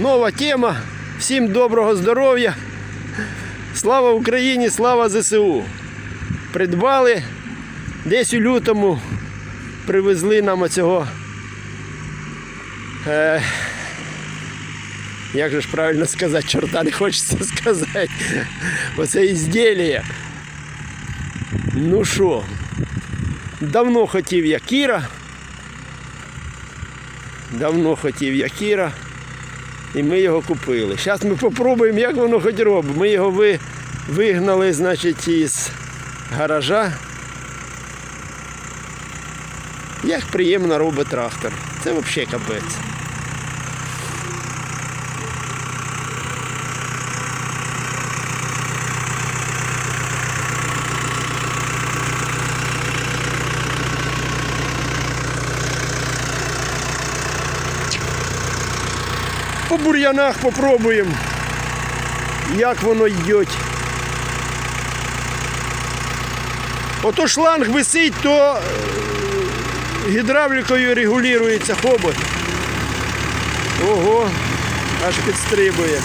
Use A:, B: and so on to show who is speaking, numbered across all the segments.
A: нова тема. Всім доброго здоров'я. Слава Україні, слава ЗСУ. Придбали десь у лютому привезли нам оцього. Е, як же ж правильно сказати, чорта не хочеться сказати. Оце ізділля. Ну що, давно хотів я Кіра. Давно хотів я Кіра. І ми його купили. Зараз ми спробуємо, як воно хоч робить. Ми його ви, вигнали, значить, із гаража. Як приємно робить трактор. Це взагалі капець. По бур'янах попробуємо, як воно йде. Ото шланг висить, то е, гідравлікою регулюється хобот. Ого, аж підстрибує.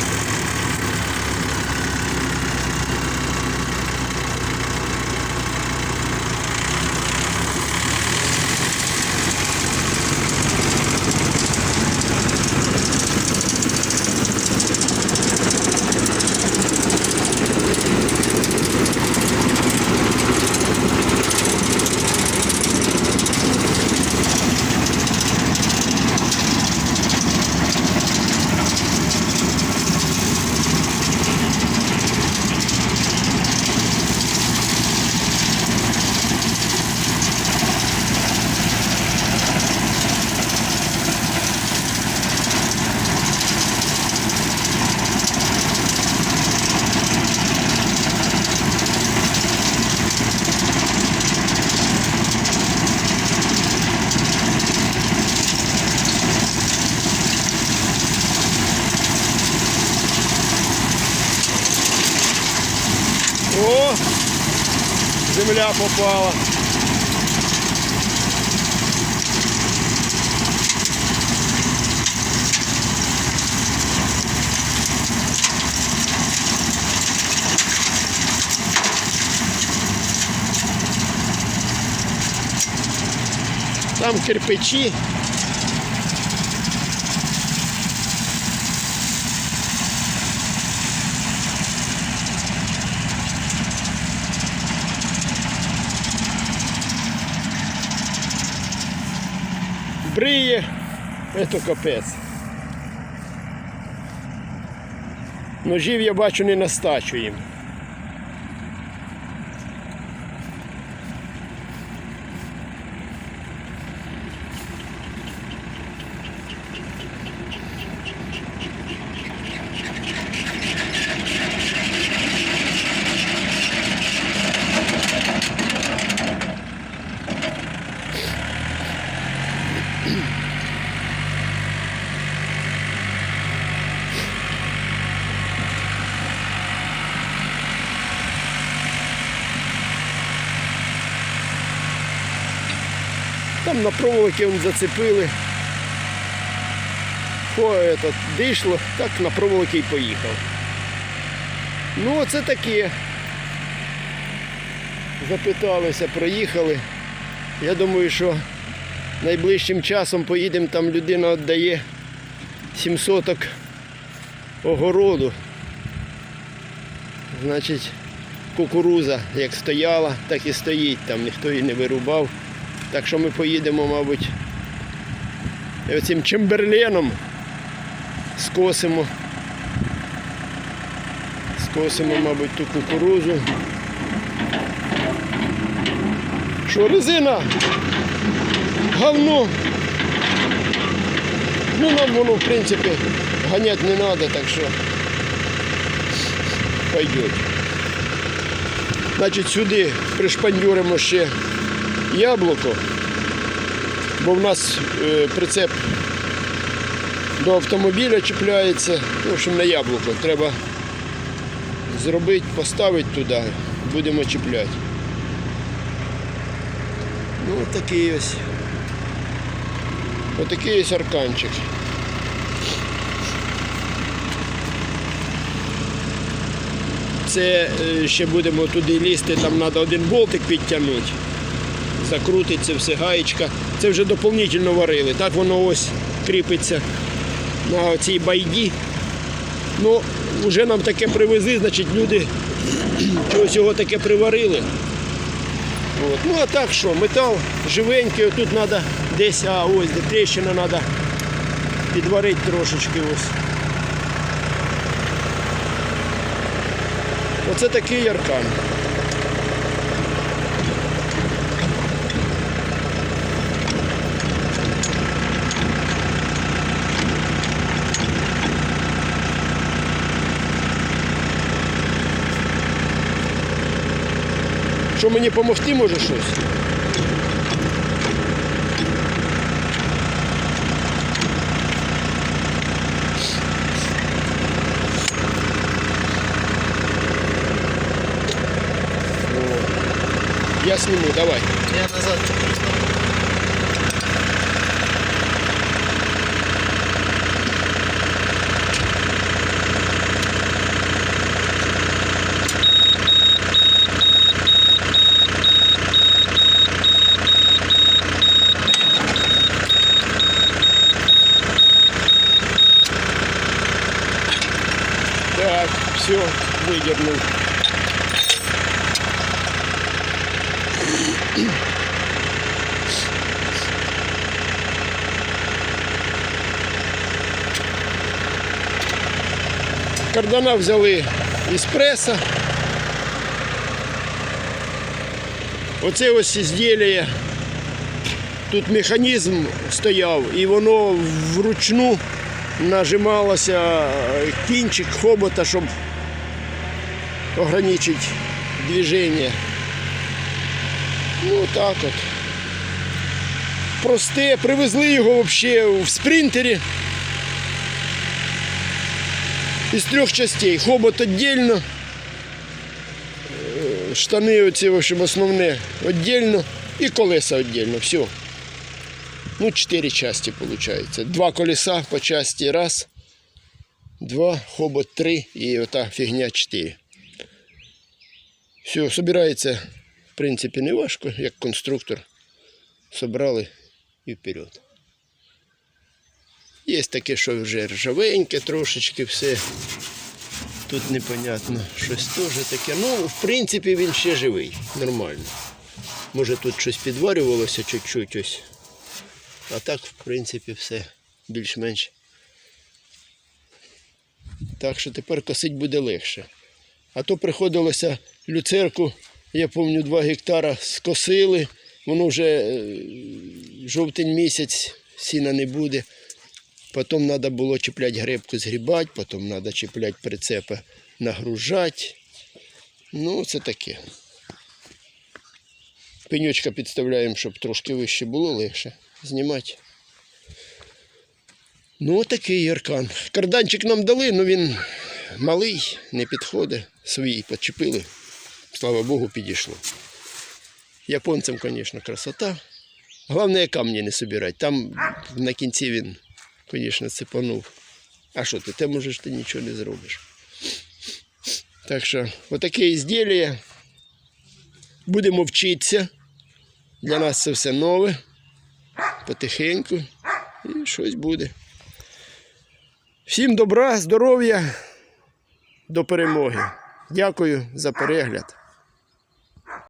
A: О, земля попала. Там кирпичі. Бриє, це капець. Ножів я бачу не настачуємо. Там на проволоки он зацепили. О, этот, дишло, так на проволоки і поїхав. Ну, оце таке. Запиталися, проїхали. Я думаю, що найближчим часом поїдемо, там людина віддає 7 соток огороду. Значить, кукуруза як стояла, так і стоїть, там ніхто її не вирубав. Так що ми поїдемо, мабуть, оцим чемберленом скосимо. Скосимо, мабуть, ту кукурузу. Що резина? Говно. Ну нам воно в принципі ганять не треба, так що пойдет. Значить сюди пришпандюримо ще яблуко, бо в нас е, прицеп до автомобіля чіпляється, в общем, на яблуко. Треба зробити, поставити туди, будемо чіпляти. Ну, ось такий ось. Ось такий ось арканчик. Це е, ще будемо туди лізти, там треба один болтик підтягнути. Закрутиться все, гаєчка. Це вже доповнительно варили. Так воно ось кріпиться на цій байді. Ну, вже нам таке привезли, значить люди чогось його таке приварили. От. Ну а так що, метал живенький, тут треба десь, а ось де тріщина треба підварити трошечки ось. Оце такий аркан. Що мені допомогти може щось? О, Я сниму, давай.
B: Я назад
A: Так, все, выдернул. Кардана взяли із преса. Оце ось ізділля. Тут механізм стояв і воно вручну нажималося е, кінчик хобота, щоб ограничити движення. Ну так от. Просте, привезли його взагалі в спринтері. Із трьох частей. Хобот віддільно. е, Штани оці, в общем, основне віддільно і колеса віддільно. Все. Ну, чотири части получается. Два колеса по части раз, два, хобот три і ота фігня чотири. Все, собирається, в принципі, не важко, як конструктор. Собрали і вперед. Є таке, що вже ржавеньке трошечки все. Тут непонятно, щось теж таке. Ну, в принципі, він ще живий, нормально. Може тут щось підварювалося чуть-чуть ось. А так, в принципі, все більш-менш. Так що тепер косить буде легше. А то приходилося люцерку, я пам'ятаю, 2 гектара скосили, воно вже е, жовтень місяць, сіна не буде. Потім треба було чіпляти гребку, згрібати, потім треба чіпляти прицепи, нагружати. Ну, це таке. Пенючка підставляємо, щоб трошки вище було легше знімати. Ну, такий аркан. Карданчик нам дали, але він малий, не підходить. Свій почепили. Слава Богу, підійшло. Японцям, звісно, красота. Головне, камні не собирати. Там на кінці він, звісно, цепанув. А що ти, ти можеш, ти нічого не зробиш. Так що, отаке ізділля. Будемо вчитися. Для нас це все нове. Потихеньку. І щось буде. Всім добра, здоров'я, до перемоги. Дякую за перегляд.